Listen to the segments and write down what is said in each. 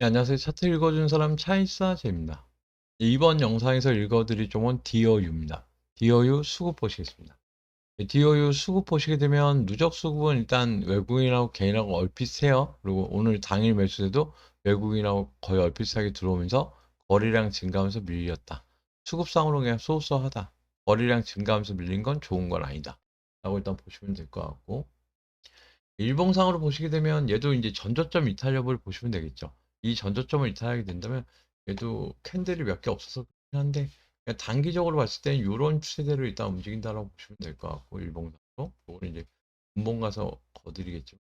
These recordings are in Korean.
네, 안녕하세요. 차트 읽어준 사람 차이사 제입니다. 이번 영상에서 읽어드릴 종은 DOU입니다. DOU 수급 보시겠습니다. 네, DOU 수급 보시게 되면 누적 수급은 일단 외국인하고 개인하고 얼핏해요. 그리고 오늘 당일 매수에도 외국인하고 거의 얼핏하게 들어오면서 거래량 증가하면서 밀렸다. 수급상으로 그냥 소소하다. 거래량 증가하면서 밀린 건 좋은 건 아니다. 라고 일단 보시면 될 것 같고 일봉상으로 보시게 되면 얘도 이제 전저점 이탈력을 보시면 되겠죠. 이 전저점을 이탈하게 된다면 얘도 캔들이 몇 개 없어서 그렇긴 한데 단기적으로 봤을 때는 이런 추세대로 일단 움직인다라고 보시면 될 것 같고 일봉상으로 이거는 이제 분봉 가서 거드리겠지만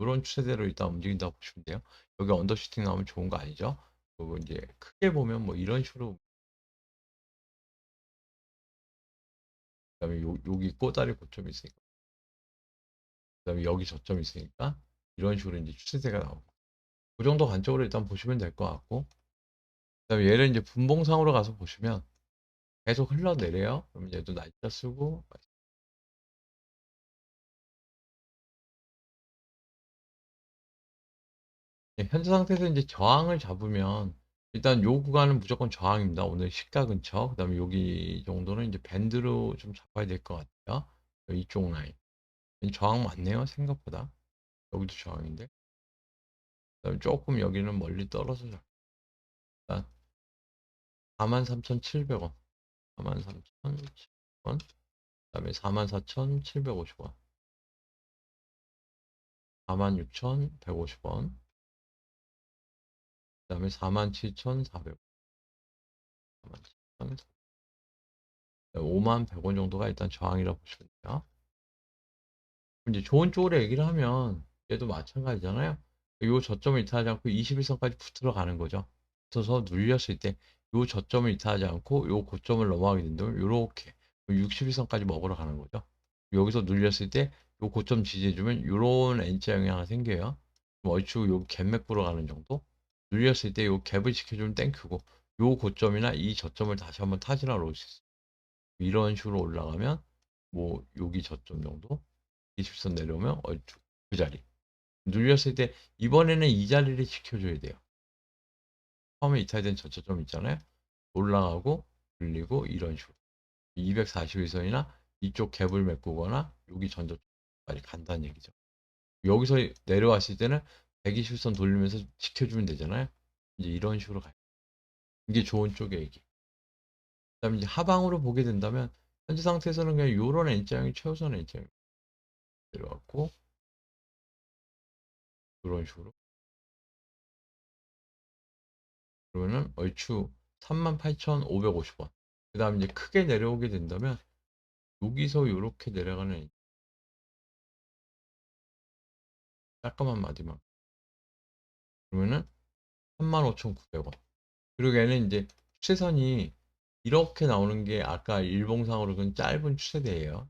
이런 추세대로 일단 움직인다고 보시면 돼요. 여기 언더슈팅 나오면 좋은 거 아니죠? 그리고 이제 크게 보면 뭐 이런 식으로 그다음에 요, 여기 꼬다리 고점이 있으니까 그다음에 여기 저점이 있으니까 이런 식으로 이제 추세대가 나오고 그 정도 관점으로 일단 보시면 될 것 같고 그다음에 얘를 이제 분봉상으로 가서 보시면 계속 흘러내려요. 그럼 얘도 날짜 쓰고 예, 현재 상태에서 이제 저항을 잡으면 일단 요 구간은 무조건 저항입니다. 오늘 시가 근처. 그 다음에 여기 정도는 이제 밴드로 좀 잡아야 될 것 같아요. 이쪽 라인. 저항 많네요. 생각보다. 여기도 저항인데. 그다음에 조금 여기는 멀리 떨어져 잡. 일단 43,700원. 43,700원. 그다음에 44,750원. 46,150원. 그 다음에 47,400원. 47,400원. 5만 100원 정도가 일단 저항이라고 보시면 돼요. 이제 좋은 쪽으로 얘기를 하면 얘도 마찬가지잖아요. 이 저점을 이탈하지 않고 21선까지 붙으러 가는 거죠. 붙어서 눌렸을 때이 저점을 이탈하지 않고 이 고점을 넘어가게 된다면 이렇게 61선까지 먹으러 가는 거죠. 여기서 눌렸을 때이 고점 지지해주면 이런 N자 영향이 생겨요. 얼추 요 갭맥 보러 가는 정도. 눌렸을 때이 갭을 지켜주면 땡큐고 요 고점이나 이 저점을 다시 한번 타진하러 올 수 있어요. 이런 식으로 올라가면 뭐 여기 저점 정도 20선 내려오면 얼추 그 자리 눌렸을 때 이번에는 이 자리를 지켜줘야 돼요. 처음에 이탈된 저점 있잖아요. 올라가고 눌리고 이런 식으로 241선이나 이쪽 갭을 메꾸거나 여기 전저점까지 간다는 얘기죠. 여기서 내려왔을 때는 120선 돌리면서 지켜주면 되잖아요. 이제 이런 식으로 가요. 이게 좋은 쪽의 얘기. 그 다음에 이제 하방으로 보게 된다면 현재 상태에서는 그냥 요런 N자형이 최우선 N자형 내려왔고 이런 식으로. 그러면은 얼추 38,550원. 그 다음 이제 크게 내려오게 된다면 여기서 이렇게 내려가는 깔끔한 마디막. 그러면은 35,900원. 그리고 얘는 이제 추세선이 이렇게 나오는 게 아까 일봉상으로는 짧은 추세대예요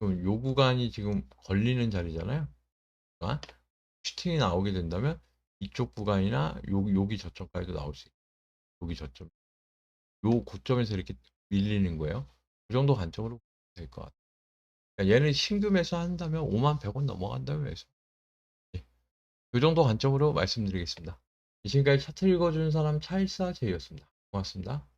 그럼 요 구간이 지금 걸리는 자리잖아요. 그러니까 슈팅이 나오게 된다면 이쪽 구간이나 여기, 여기 저점까지도 나올 수 있고 여기 저점 요 고점에서 이렇게 밀리는 거예요. 그 정도 관점으로 될 것 같아요. 그러니까 얘는 매수 한다면 5만 100원 넘어간다면 매수. 예. 이 정도 관점으로 말씀드리겠습니다. 지금까지 차트 읽어주는 사람 차일사 제이였습니다. 고맙습니다.